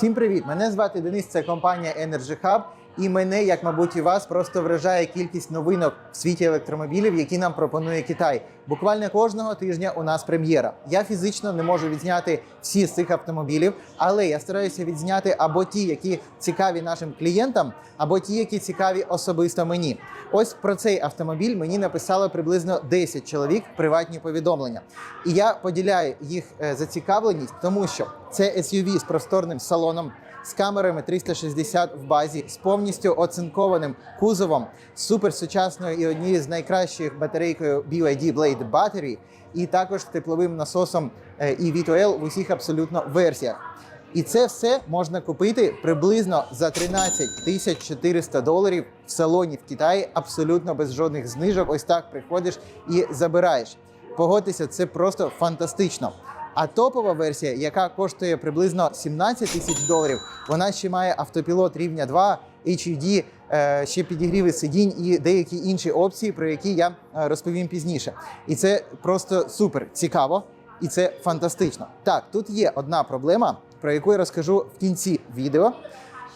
Всім привіт! Мене звати Денис. Це компанія Energy Hub. І мене, як мабуть, і вас, просто вражає кількість новинок в світі електромобілів, які нам пропонує Китай. Буквально кожного тижня у нас прем'єра. Я фізично не можу відзняти всі з цих автомобілів, але я стараюся відзняти або ті, які цікаві нашим клієнтам, або ті, які цікаві особисто мені. Ось про цей автомобіль мені написало приблизно 10 чоловік приватні повідомлення. І я поділяю їх е, зацікавленість, тому що це SUV з просторним салоном з камерами 360 в базі, з повністю оцинкованим кузовом, суперсучасною і однією з найкращих батарейкою BYD Blade Battery, і також тепловим насосом е, і V2L в усіх абсолютно версіях. І це все можна купити приблизно за 13 тисяч 400 доларів в салоні в Китаї, абсолютно без жодних знижок. Ось так приходиш і забираєш. Погодьтеся, це просто фантастично. А топова версія, яка коштує приблизно 17 тисяч доларів, вона ще має автопілот рівня 2, HUD, е, ще підігріви сидінь і деякі інші опції, про які я е, розповім пізніше. І це просто супер цікаво, і це фантастично. Так, тут є одна проблема, про яку я розкажу в кінці відео.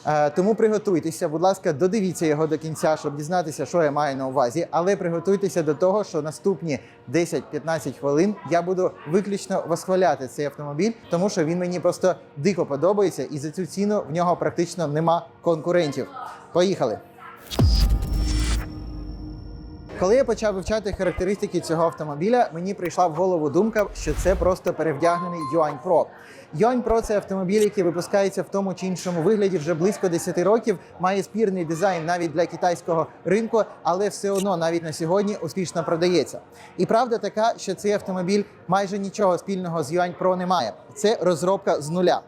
Е, Тому приготуйтеся, будь ласка, додивіться його до кінця, щоб дізнатися, що я маю на увазі. Але приготуйтеся до того, що наступні 10-15 хвилин я буду виключно восхваляти цей автомобіль, тому що він мені просто дико подобається, і за цю ціну в нього практично нема конкурентів. Поїхали! Коли я почав вивчати характеристики цього автомобіля, мені прийшла в голову думка, що це просто перевдягнений Юань Pro. Юань Pro – це автомобіль, який випускається в тому чи іншому вигляді вже близько 10 років, має спірний дизайн навіть для китайського ринку, але все одно навіть на сьогодні успішно продається. І правда така, що цей автомобіль майже нічого спільного з Юань Pro не має. Це розробка з нуля.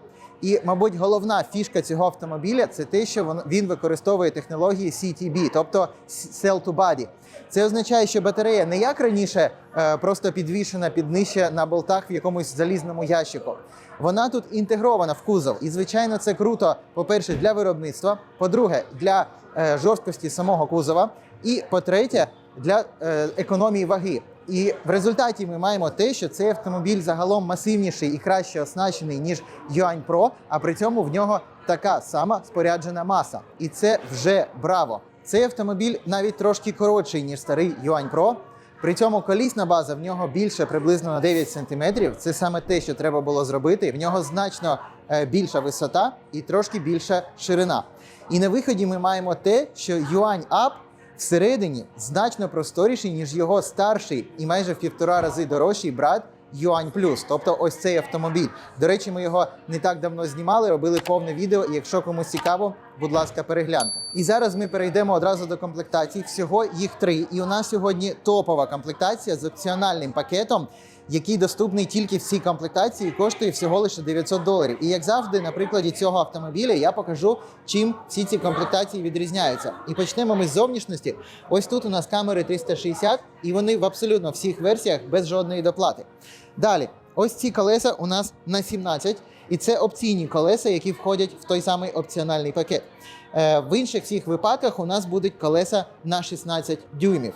І, мабуть, головна фішка цього автомобіля це те, що він використовує технології CTB, тобто Cell to Body. Це означає, що батарея не як раніше е, просто підвішена під нижче на болтах в якомусь залізному ящику. Вона тут інтегрована в кузов. І, звичайно, це круто, по-перше, для виробництва, по-друге, для е, жорсткості самого кузова, і по-третє, для е, економії ваги. І в результаті ми маємо те, що цей автомобіль загалом масивніший і краще оснащений ніж Юань Pro, а при цьому в нього така сама споряджена маса. І це вже браво. Цей автомобіль навіть трошки коротший ніж старий Юань Pro. При цьому колісна база в нього більше приблизно на 9 см. Це саме те, що треба було зробити. В нього значно е, більша висота і трошки більша ширина. І на виході ми маємо те, що Юань Up всередині значно просторіший, ніж його старший і майже в півтора рази дорожчий брат Юань Плюс. Тобто ось цей автомобіль. До речі, ми його не так давно знімали, робили повне відео. І якщо комусь цікаво, будь ласка, перегляньте. І зараз ми перейдемо одразу до комплектацій. Всього їх три. І у нас сьогодні топова комплектація з опціональним пакетом. Який доступний тільки в цій комплектації, коштує всього лише 900 доларів. І як завжди, на прикладі цього автомобіля я покажу, чим всі ці комплектації відрізняються. І почнемо ми з зовнішності. Ось тут у нас камери 360, і вони в абсолютно всіх версіях без жодної доплати. Далі, ось ці колеса у нас на 17, і це опційні колеса, які входять в той самий опціональний пакет. Е, В інших всіх випадках у нас будуть колеса на 16 дюймів.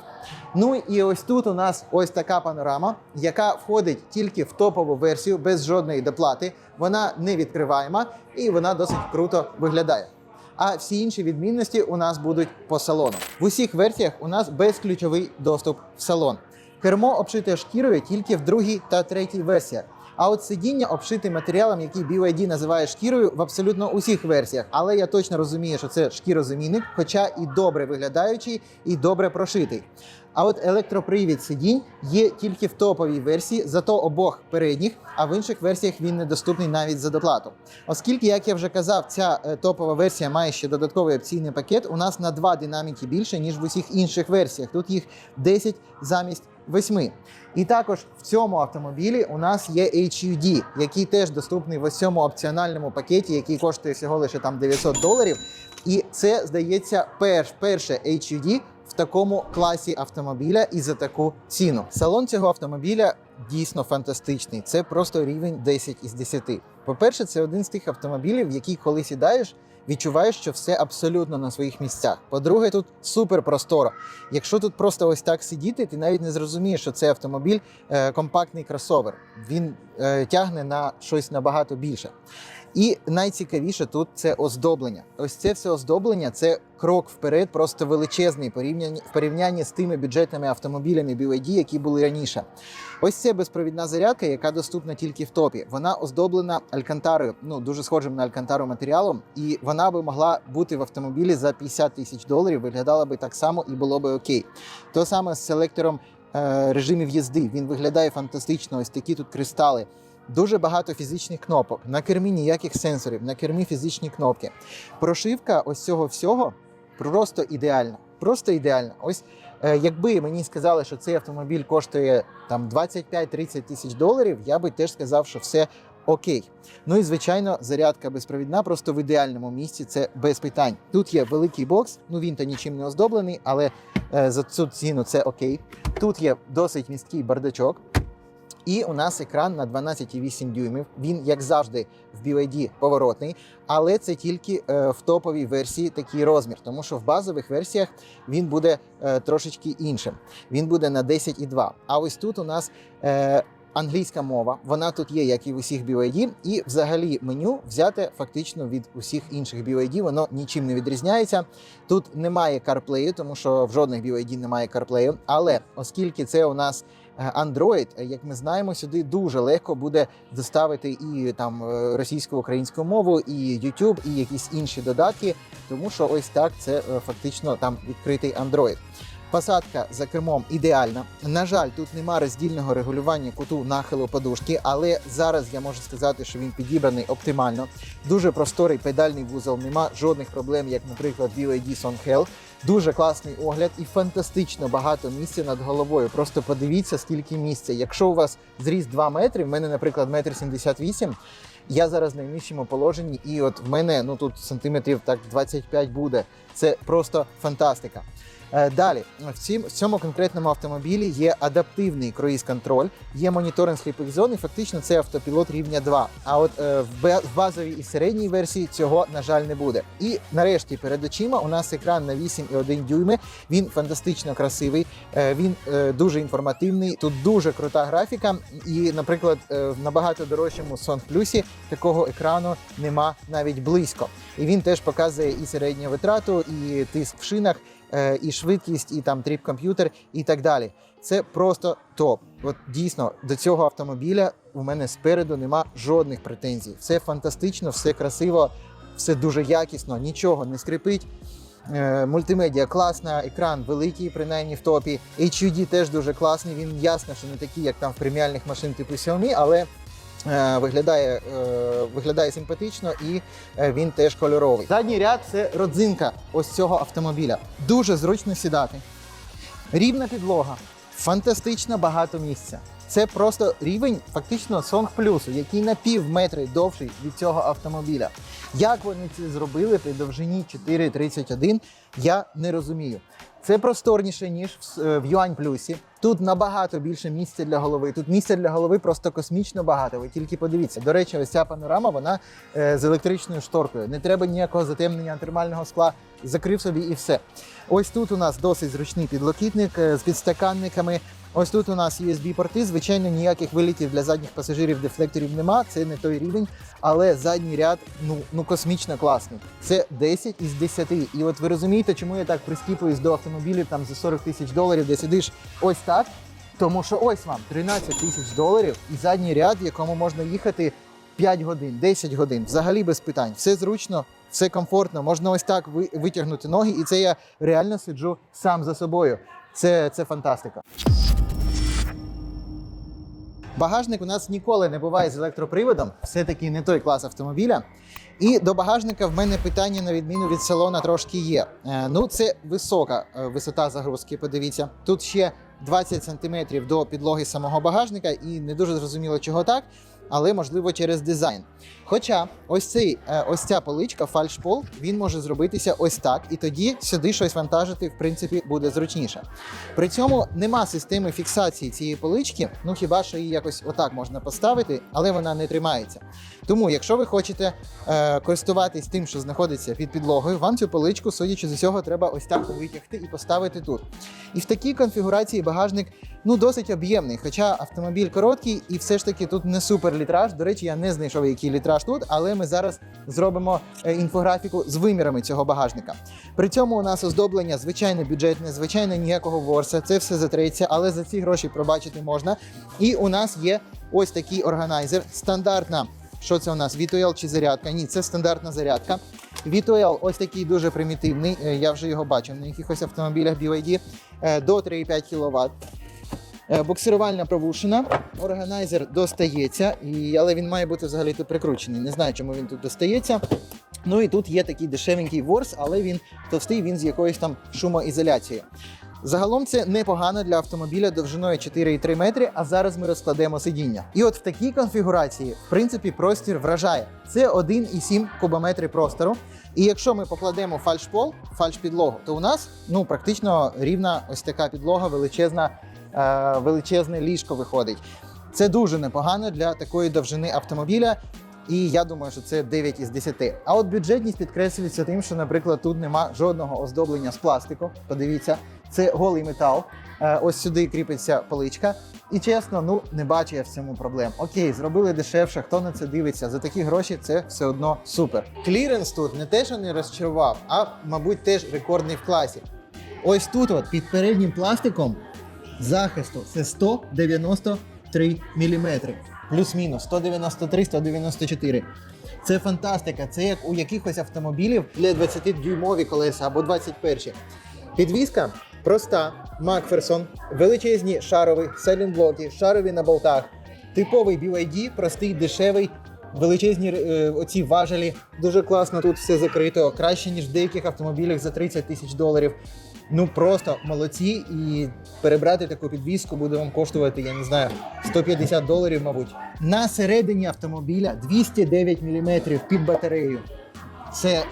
Ну і ось тут у нас ось така панорама, яка входить тільки в топову версію без жодної доплати. Вона не відкриваєма і вона досить круто виглядає. А всі інші відмінності у нас будуть по салону. В усіх версіях у нас безключовий доступ в салон. Кермо обшите шкірою тільки в другій та третій версіях. А от сидіння обшите матеріалом, який BYD називає шкірою в абсолютно усіх версіях. Але я точно розумію, що це шкірозамінник, хоча і добре виглядаючий, і добре прошитий. А от електропривід сидінь є тільки в топовій версії, зато обох передніх, а в інших версіях він недоступний навіть за доплату. Оскільки, як я вже казав, ця е, топова версія має ще додатковий опційний пакет, у нас на два динаміки більше, ніж в усіх інших версіях. Тут їх 10 замість 8. І також в цьому автомобілі у нас є HUD, який теж доступний в ось цьому опціональному пакеті, який коштує всього лише там 900 доларів. І це здається перш, перше HUD в такому класі автомобіля і за таку ціну. Салон цього автомобіля дійсно фантастичний. Це просто рівень 10 із 10. По-перше, це один з тих автомобілів, який коли сідаєш, відчуваєш, що все абсолютно на своїх місцях. По-друге, тут супер просторо. Якщо тут просто ось так сидіти, ти навіть не зрозумієш, що це автомобіль е, компактний кросовер. Він е, тягне на щось набагато більше. І найцікавіше тут це оздоблення. Ось це все оздоблення це крок вперед, просто величезний порівнянні в порівнянні з тими бюджетними автомобілями BYD, які були раніше. Ось це безпровідна зарядка, яка доступна тільки в топі. Вона оздоблена алькантарою, ну дуже схожим на алькантару матеріалом, і вона би могла бути в автомобілі за 50 тисяч доларів. Виглядала би так само і було би окей. То саме з селектором е, режимів їзди. Він виглядає фантастично. Ось такі тут кристали. Дуже багато фізичних кнопок. На кермі ніяких сенсорів, на кермі фізичні кнопки. Прошивка ось цього всього просто ідеальна. Просто ідеальна. Ось е, якби мені сказали, що цей автомобіль коштує там 25-30 тисяч доларів, я би теж сказав, що все окей. Ну і звичайно, зарядка безпровідна, просто в ідеальному місці це без питань. Тут є великий бокс, ну він та нічим не оздоблений, але е, за цю ціну це окей. Тут є досить місткий бардачок. І у нас екран на 12,8 дюймів. Він, як завжди, в BYD поворотний, але це тільки е, в топовій версії такий розмір, тому що в базових версіях він буде е, трошечки іншим. Він буде на 10,2. А ось тут у нас е, англійська мова. Вона тут є, як і в усіх BYD, і взагалі меню взяте фактично від усіх інших BYD, воно нічим не відрізняється. Тут немає CarPlay, тому що в жодних BYD немає CarPlay, але оскільки це у нас е, Android, е, як ми знаємо, сюди дуже легко буде доставити і там е, російську українську мову, і YouTube, і якісь інші додатки, тому що ось так це фактично там відкритий Android. Посадка за кермом ідеальна. На жаль, тут нема роздільного регулювання куту нахилу подушки, але зараз я можу сказати, що він підібраний оптимально. Дуже просторий педальний вузол, нема жодних проблем, як, наприклад, BYD Song Hell. Дуже класний огляд і фантастично багато місця над головою. Просто подивіться, скільки місця. Якщо у вас зріст 2 метри, в мене, наприклад, метр 78, я зараз в найнижчому положенні, і от в мене ну тут сантиметрів так 25 буде. Це просто фантастика. Е, Далі, в цьому конкретному автомобілі є адаптивний круїз-контроль, є моніторинг сліпих зон, і фактично це автопілот рівня 2. А от е, в базовій і середній версії цього, на жаль, не буде. І нарешті перед очима у нас екран на 8,1 дюйми. Він фантастично красивий, е, він е, дуже інформативний. Тут дуже крута графіка. І, наприклад, е, в набагато дорожчому Song Plus такого екрану нема навіть близько. І він теж показує і середню витрату, і тиск в шинах, е, і швидкість, і там тріп-комп'ютер, і так далі. Це просто топ. От дійсно до цього автомобіля у мене спереду нема жодних претензій. Все фантастично, все красиво, все дуже якісно, нічого не скрипить. Е, Мультимедіа класна, екран великий, принаймні в топі. HUD теж дуже класний. Він ясно, що не такий, як там в преміальних машин типу Xiaomi, але виглядає, е, виглядає симпатично і е, він теж кольоровий. Задній ряд це родзинка ось цього автомобіля. Дуже зручно сідати. Рівна підлога, фантастично багато місця. Це просто рівень фактично Song Plus, який на пів метри довший від цього автомобіля. Як вони це зробили при довжині 4,31, я не розумію. Це просторніше, ніж е, в Юань Плюсі. Тут набагато більше місця для голови. Тут місця для голови просто космічно багато. Ви тільки подивіться. До речі, ось ця панорама вона е, з електричною шторкою. Не треба ніякого затемнення термального скла. Закрив собі і все. Ось тут у нас досить зручний підлокітник е, з підстаканниками. Ось тут у нас USB-порти. Звичайно, ніяких вилітів для задніх пасажирів дефлекторів нема. Це не той рівень, але задній ряд ну, ну космічно класний. Це 10 із 10. І от ви розумієте, чому я так прискіпуюсь до автомобілів там за 40 тисяч доларів, де сидиш ось так. Тому що ось вам 13 тисяч доларів і задній ряд, в якому можна їхати 5 годин, 10 годин, взагалі без питань. Все зручно, все комфортно. Можна ось так витягнути ноги, і це я реально сиджу сам за собою. Це, це фантастика. Багажник у нас ніколи не буває з електроприводом, все-таки не той клас автомобіля. І до багажника в мене питання, на відміну від салона, трошки є. Е, ну, це висока е, висота загрузки. Подивіться, тут ще 20 см до підлоги самого багажника, і не дуже зрозуміло, чого так, але можливо через дизайн. Хоча ось цей е, ось ця поличка, фальшпол, він може зробитися ось так, і тоді сюди щось вантажити, в принципі, буде зручніше. При цьому нема системи фіксації цієї полички, ну хіба що її якось отак можна поставити, але вона не тримається. Тому, якщо ви хочете е, користуватись тим, що знаходиться під підлогою, вам цю поличку, судячи з усього, треба ось так витягти і поставити тут. І в такій конфігурації багажник ну досить об'ємний. Хоча автомобіль короткий і все ж таки тут не супер літраж. До речі, я не знайшов, який літраж тут, але ми зараз зробимо е, інфографіку з вимірами цього багажника. При цьому у нас оздоблення звичайне бюджетне, звичайно, ніякого ворса. Це все затреться, але за ці гроші пробачити можна. І у нас є ось такий органайзер, стандартна. Що це у нас? VTL чи зарядка? Ні, це стандартна зарядка. VTL ось такий дуже примітивний. е, Я вже його бачив на якихось автомобілях BYD е, до 3,5 кВт. Е, Буксирувальна провушена, органайзер достається, і, але він має бути взагалі тут прикручений. Не знаю, чому він тут достається. Ну і тут є такий дешевенький ворс, але він товстий, він з якоюсь там шумоізоляцією. Загалом це непогано для автомобіля довжиною 4,3 метри, а зараз ми розкладемо сидіння. І от в такій конфігурації, в принципі, простір вражає. Це 1,7 кубометри простору. І якщо ми покладемо фальшпол, фальшпідлогу, то у нас ну практично рівна ось така підлога, величезна, величезне ліжко виходить. Це дуже непогано для такої довжини автомобіля. І я думаю, що це 9 із 10. А от бюджетність підкреслюється тим, що, наприклад, тут нема жодного оздоблення з пластику. Подивіться, це голий метал. Е, Ось сюди кріпиться поличка. І чесно, ну не бачу я в цьому проблем. Окей, зробили дешевше, хто на це дивиться. За такі гроші це все одно супер. Кліренс тут не те, що не розчарував, а мабуть теж рекордний в класі. Ось тут, от під переднім пластиком захисту, це 193 мм. Плюс-мінус 193-194. Це фантастика. Це як у якихось автомобілів для 20-дюймові колеса або 21. Підвізка проста, Макферсон, величезні шарові селінблоки, шарові на болтах. Типовий BYD, простий, дешевий, величезні е, оці важелі. Дуже класно тут все закрито, краще, ніж в деяких автомобілях за 30 тисяч доларів. Ну просто молодці, і перебрати таку підвізку буде вам коштувати, я не знаю, 150 доларів, мабуть. На середині автомобіля 209 мм під батарею. Це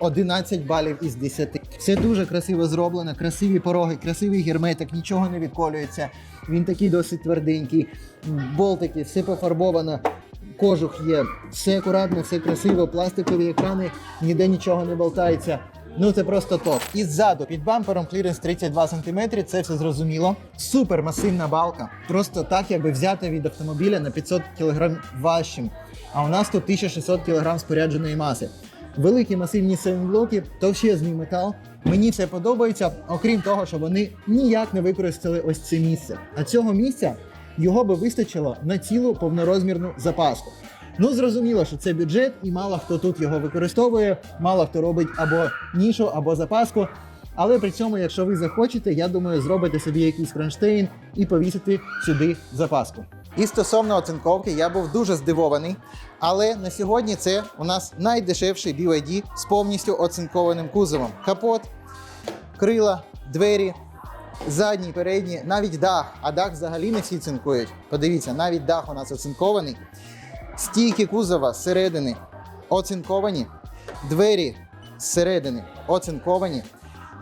11 балів із 10. Все дуже красиво зроблено, красиві пороги, красивий герметик, нічого не відколюється. Він такий досить тверденький. Болтики, все пофарбовано. Кожух є, все акуратно, все красиво, пластикові екрани, ніде нічого не болтається. Ну це просто топ. І ззаду під бампером кліренс 32 см, це все зрозуміло. Супер масивна балка. Просто так, якби взяти від автомобіля на 500 кг важчим. А у нас тут 1600 кг спорядженої маси. Великі масивні сайлентблоки, товщезний метал. Мені це подобається, окрім того, що вони ніяк не використали ось це місце. А цього місця його би вистачило на цілу повнорозмірну запаску. Ну, зрозуміло, що це бюджет, і мало хто тут його використовує, мало хто робить або нішу, або запаску. Але при цьому, якщо ви захочете, я думаю, зробите собі якийсь кронштейн і повісити сюди запаску. І стосовно оцинковки, я був дуже здивований. Але на сьогодні це у нас найдешевший BYD з повністю оцинкованим кузовом. Капот, крила, двері, задній, передній, навіть дах. А дах взагалі не всі цинкують. Подивіться, навіть дах у нас оцинкований. Стійки кузова зсередини оцинковані, двері зсередини оцинковані.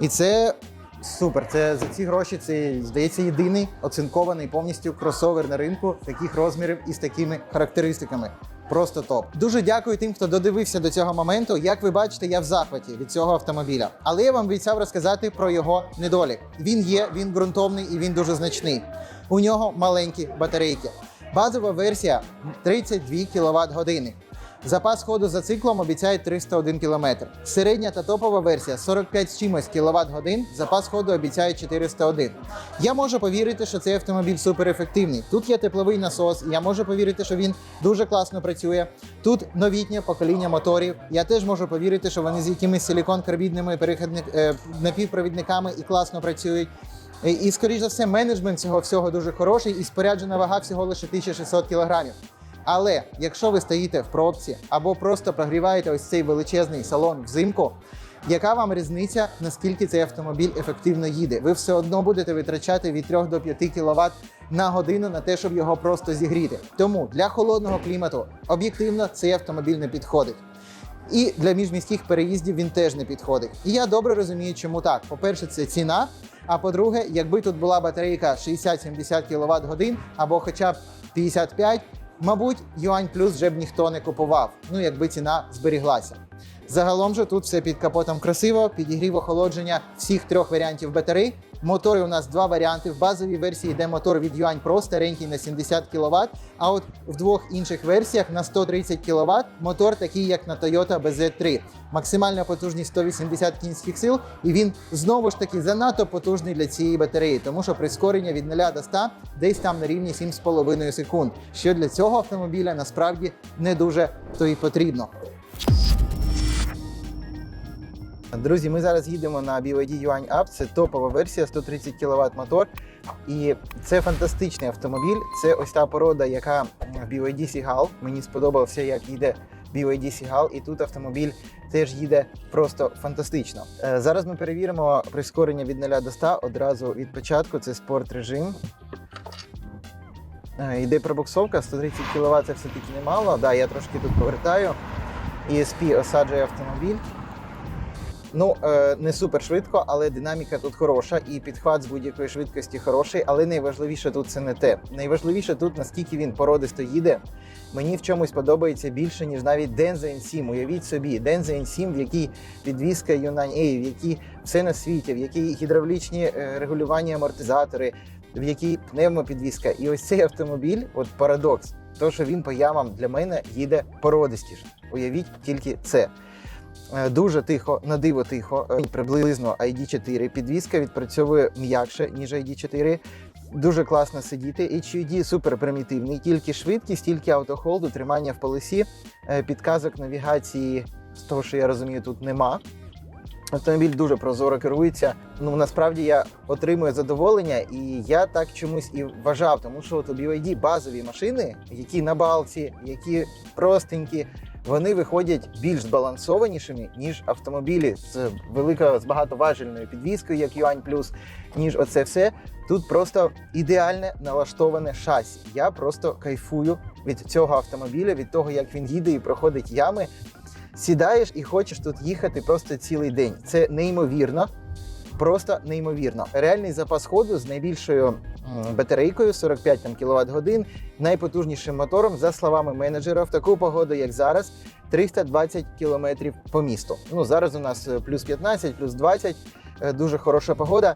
І це супер. Це за ці гроші це здається єдиний оцинкований повністю кросовер на ринку таких розмірів і з такими характеристиками. Просто топ. Дуже дякую тим, хто додивився до цього моменту. Як ви бачите, я в захваті від цього автомобіля. Але я вам обіцяв розказати про його недолік. Він є, він ґрунтовний і він дуже значний. У нього маленькі батарейки. Базова версія 32 кВт години. Запас ходу за циклом обіцяє 301 км. Середня та топова версія 45 з чимось кВт годин. Запас ходу обіцяє 401. Я можу повірити, що цей автомобіль суперефективний. Тут є тепловий насос, я можу повірити, що він дуже класно працює. Тут новітнє покоління моторів. Я теж можу повірити, що вони з якимись силікон-карбідними перехідник, е, напівпровідниками і класно працюють. І, скоріш за все, менеджмент цього всього дуже хороший, і споряджена вага всього лише 1600 кілограмів. Але якщо ви стоїте в пробці або просто прогріваєте ось цей величезний салон взимку, яка вам різниця, наскільки цей автомобіль ефективно їде? Ви все одно будете витрачати від 3 до 5 кВт на годину на те, щоб його просто зігріти. Тому для холодного клімату об'єктивно цей автомобіль не підходить. І для міжміських переїздів він теж не підходить. І я добре розумію, чому так. По-перше, це ціна. А по-друге, якби тут була батарейка 60-70 кВт годин або хоча б 55, мабуть, юань плюс вже б ніхто не купував. Ну якби ціна зберіглася. Загалом же тут все під капотом красиво, підігрів охолодження всіх трьох варіантів батарей. Мотори у нас два варіанти. В базовій версії йде мотор від Yuan Pro, старенький на 70 кВт, а от в двох інших версіях на 130 кВт мотор такий, як на Toyota BZ3. Максимальна потужність 180 кінських сил, і він знову ж таки занадто потужний для цієї батареї, тому що прискорення від 0 до 100 десь там на рівні 7,5 секунд. Що для цього автомобіля насправді не дуже то і потрібно. Друзі, ми зараз їдемо на BYD Yuan Up. Це топова версія, 130 кВт мотор. І це фантастичний автомобіль. Це ось та порода, яка в BYD Seagull. Мені сподобався, як їде BYD Seagull. І тут автомобіль теж їде просто фантастично. Е, Зараз ми перевіримо прискорення від 0 до 100 одразу від початку. Це спорт режим. Е, Йде пробуксовка, 130 кВт це все-таки немало. Да, я трошки тут повертаю. ESP осаджує автомобіль. Ну, е, не супер швидко, але динаміка тут хороша, і підхват з будь-якої швидкості хороший. Але найважливіше тут це не те. Найважливіше тут, наскільки він породисто їде. Мені в чомусь подобається більше, ніж навіть Denza N7. Уявіть собі, Denza N7, в якій підвізка A, в якій все на світі, в якій гідравлічні е, регулювання амортизатори, в якій пневмопідвізка. І ось цей автомобіль, от парадокс, то що він по ямам для мене їде породистіше. Уявіть тільки це. Е, Дуже тихо, на диво тихо, е, приблизно ID4. Підвізка відпрацьовує м'якше, ніж ID4. Дуже класно сидіти. HUD супер примітивний. Тільки швидкість, тільки автохолд, утримання в полосі, е, підказок навігації, з того, що я розумію, тут нема. Автомобіль дуже прозоро керується. Ну насправді я отримую задоволення, і я так чомусь і вважав, тому що от у BYD базові машини, які на балці, які простенькі, вони виходять більш збалансованішими, ніж автомобілі з великою з багатоважельною підвіскою, як Yuan Plus, ніж оце все. Тут просто ідеальне налаштоване шасі. Я просто кайфую від цього автомобіля, від того, як він їде і проходить ями. Сідаєш і хочеш тут їхати просто цілий день. Це неймовірно. Просто неймовірно. Реальний запас ходу з найбільшою батарейкою 45 там, кВт годин, найпотужнішим мотором, за словами менеджера, в таку погоду, як зараз, 320 км по місту. Ну зараз у нас е, плюс 15, плюс 20, е, дуже хороша погода.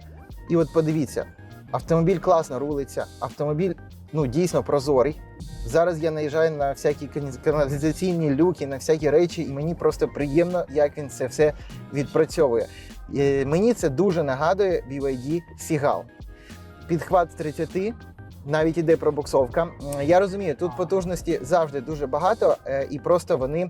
І от подивіться, автомобіль класно рулиться, автомобіль ну дійсно прозорий. Зараз я наїжджаю на всякі каналізаційні люки, на всякі речі, і мені просто приємно, як він це все відпрацьовує. Е, Мені це дуже нагадує BYD Seagull. Підхват з 30, навіть іде пробуксовка. Я розумію, тут потужності завжди дуже багато, е, і просто вони.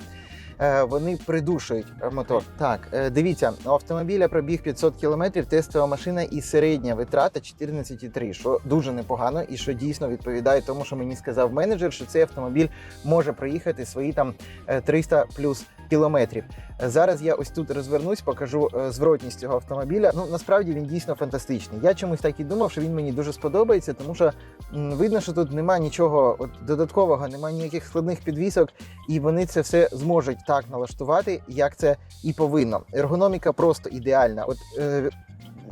е, Вони придушують мотор. Так, дивіться, у автомобіля пробіг 500 км, тестова машина і середня витрата 14,3, що дуже непогано і що дійсно відповідає тому, що мені сказав менеджер, що цей автомобіль може проїхати свої там е, 300 плюс кілометрів. Зараз я ось тут розвернусь, покажу е, зворотність цього автомобіля. Ну насправді він дійсно фантастичний. Я чомусь так і думав, що він мені дуже сподобається, тому що видно, що тут нема нічого от, додаткового, немає ніяких складних підвісок, і вони це все зможуть так налаштувати, як це і повинно. Ергономіка просто ідеальна. От е,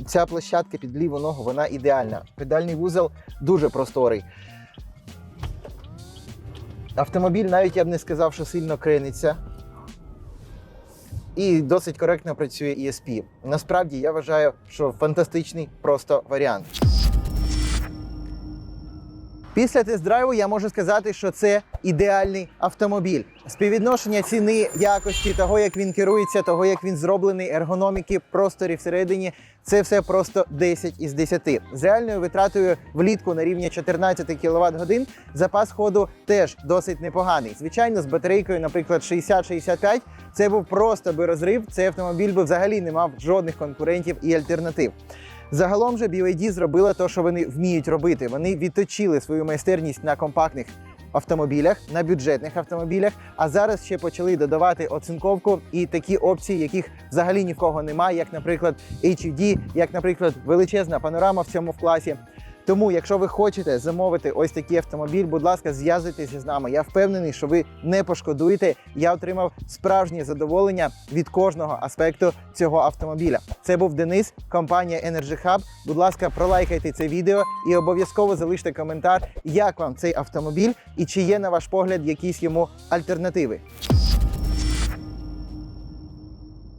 ця площадка під ліву ногу вона ідеальна. Педальний вузол дуже просторий. Автомобіль навіть я б не сказав, що сильно крениться. І досить коректно працює ESP. Насправді я вважаю, що фантастичний просто варіант. Після тест-драйву я можу сказати, що це ідеальний автомобіль. Співвідношення ціни, якості, того, як він керується, того, як він зроблений, ергономіки, просторі всередині. Це все просто 10 із 10. З реальною витратою влітку на рівні 14 кВт годин запас ходу теж досить непоганий. Звичайно, з батарейкою, наприклад, 60-65, це був просто би розрив. Цей автомобіль би взагалі не мав жодних конкурентів і альтернатив. Загалом же BYD зробила те, що вони вміють робити. Вони відточили свою майстерність на компактних автомобілях, на бюджетних автомобілях. А зараз ще почали додавати оцинковку і такі опції, яких взагалі ні в кого немає, як, наприклад, HUD, як, наприклад, величезна панорама в цьому класі. Тому, якщо ви хочете замовити ось такий автомобіль, будь ласка, зв'язуйтеся з нами. Я впевнений, що ви не пошкодуєте. Я отримав справжнє задоволення від кожного аспекту цього автомобіля. Це був Денис, компанія Energy Hub. Будь ласка, пролайкайте це відео і обов'язково залиште коментар, як вам цей автомобіль і чи є на ваш погляд якісь йому альтернативи.